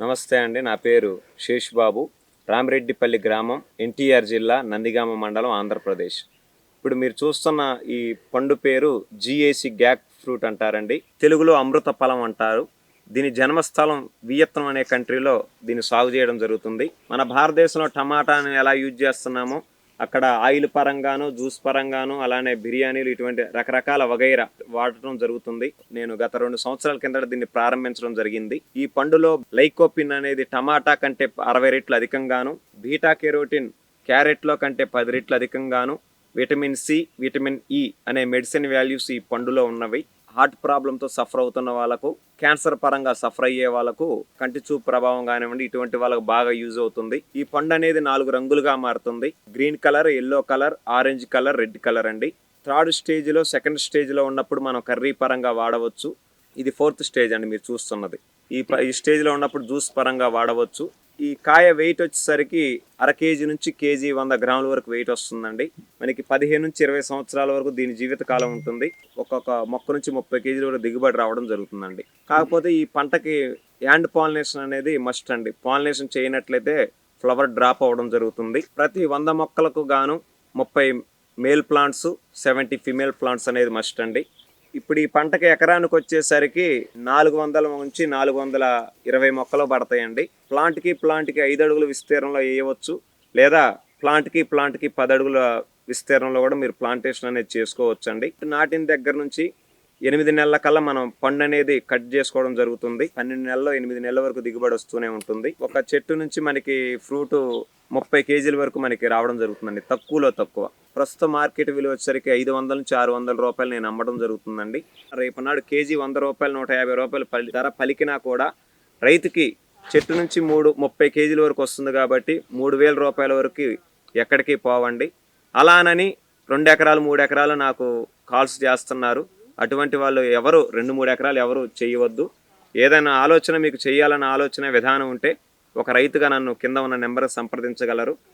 నమస్తే అండి నా పేరు శేష్ బాబు. రామిరెడ్డిపల్లి గ్రామం ఎన్టీఆర్ జిల్లా నందిగామ మండలం ఆంధ్రప్రదేశ్. ఇప్పుడు మీరు చూస్తున్న ఈ పండు పేరు జిఏసి గ్యాక్ ఫ్రూట్ అంటారండి. తెలుగులో అమృత ఫలం అంటారు. దీని జన్మస్థలం వియత్నం అనే కంట్రీలో దీన్ని సాగు చేయడం జరుగుతుంది. మన భారతదేశంలో టమాటాను ఎలా యూజ్ చేస్తున్నామో అక్కడ ఆయిల్ పరంగాను జ్యూస్ పరంగాను అలానే బిర్యానీలు ఇటువంటి రకరకాల వగైరా వాడటం జరుగుతుంది. నేను గత రెండు సంవత్సరాల కిందట దీన్ని ప్రారంభించడం జరిగింది. ఈ పండులో లైకోపిన్ అనేది టమాటా కంటే అరవై రెట్లు అధికంగాను బీటా కెరోటిన్ క్యారెట్లో కంటే పది రెట్లు అధికంగాను విటమిన్ సి విటమిన్ ఇ అనే మెడిసిన్ వాల్యూస్ ఈ పండులో ఉన్నవి. హార్ట్ ప్రాబ్లంతో సఫర్ అవుతున్న వాళ్ళకు క్యాన్సర్ పరంగా సఫర్ అయ్యే వాళ్ళకు కంటి చూపు ప్రభావం కానివ్వండి ఇటువంటి వాళ్ళకు బాగా యూజ్ అవుతుంది. ఈ పండు అనేది నాలుగు రంగులుగా మారుతుంది. Green colour yellow colour orange colour red colour అండి. థర్డ్ స్టేజ్లో సెకండ్ స్టేజ్లో ఉన్నప్పుడు మనం కర్రీ పరంగా వాడవచ్చు. ఇది ఫోర్త్ స్టేజ్ అండి మీరు చూస్తున్నది. ఈ ఈ స్టేజ్లో ఉన్నప్పుడు జ్యూస్ పరంగా వాడవచ్చు. ఈ కాయ వెయిట్ వచ్చేసరికి అర కేజీ నుంచి కేజీ వంద గ్రాముల వరకు వెయిట్ వస్తుందండి. మనకి పదిహేను నుంచి ఇరవై సంవత్సరాల వరకు దీని జీవితకాలం ఉంటుంది. ఒక్కొక్క మొక్క నుంచి ముప్పై కేజీల వరకు దిగుబడి రావడం జరుగుతుందండి. కాకపోతే ఈ పంటకి యాండ్ పాలినేషన్ అనేది మస్ట్ అండి. పాలినేషన్ చేయనట్లయితే ఫ్లవర్ డ్రాప్ అవ్వడం జరుగుతుంది. ప్రతి వంద మొక్కలకు గాను ముప్పై male plants seventy female plants అనేది మస్ట్ అండి. ఇప్పుడు ఈ పంటకి ఎకరానికి వచ్చేసరికి నాలుగు వందల నుంచి నాలుగు వందల ఇరవై మొక్కలు పడతాయండి. ప్లాంట్కి ప్లాంట్కి ఐదు అడుగుల విస్తీర్ణంలో వేయవచ్చు. లేదా ప్లాంట్కి ప్లాంట్కి పది అడుగుల విస్తీర్ణంలో కూడా మీరు ప్లాంటేషన్ అనేది చేసుకోవచ్చు అండి నాటిన దగ్గర నుంచి ఎనిమిది నెలల కల్లా మనం పండు అనేది కట్ చేసుకోవడం జరుగుతుంది. పన్నెండు నెలల్లో ఎనిమిది నెలల వరకు దిగుబడి వస్తూనే ఉంటుంది. ఒక చెట్టు నుంచి మనకి ఫ్రూట్ ముప్పై కేజీల వరకు మనకి రావడం జరుగుతుందండి. తక్కువలో తక్కువ. ప్రస్తుత మార్కెట్ విలువ వచ్చేసరికి ఐదు వందల నుంచి ఆరు వందల రూపాయలు నేను అమ్మడం జరుగుతుందండి. రేపు నాడు కేజీ వంద రూపాయలు నూట యాభై రూపాయలు పలి ధర పలికినా కూడా రైతుకి చెట్టు నుంచి మూడు ముప్పై కేజీల వరకు వస్తుంది కాబట్టి మూడు వేల రూపాయల వరకు ఎక్కడికి పోవండి. అలానని రెండు ఎకరాలు మూడు ఎకరాలు నాకు కాల్స్ చేస్తున్నారు. అటువంటి వాళ్ళు ఎవరు? రెండు మూడు ఎకరాలు ఎవరు చేయవద్దు. ఏదైనా ఆలోచన మీకు చేయాలన్న ఆలోచన విధానం ఉంటే ఒక రైతుగా నన్ను కింద ఉన్న నెంబర్ సంప్రదించగలరు.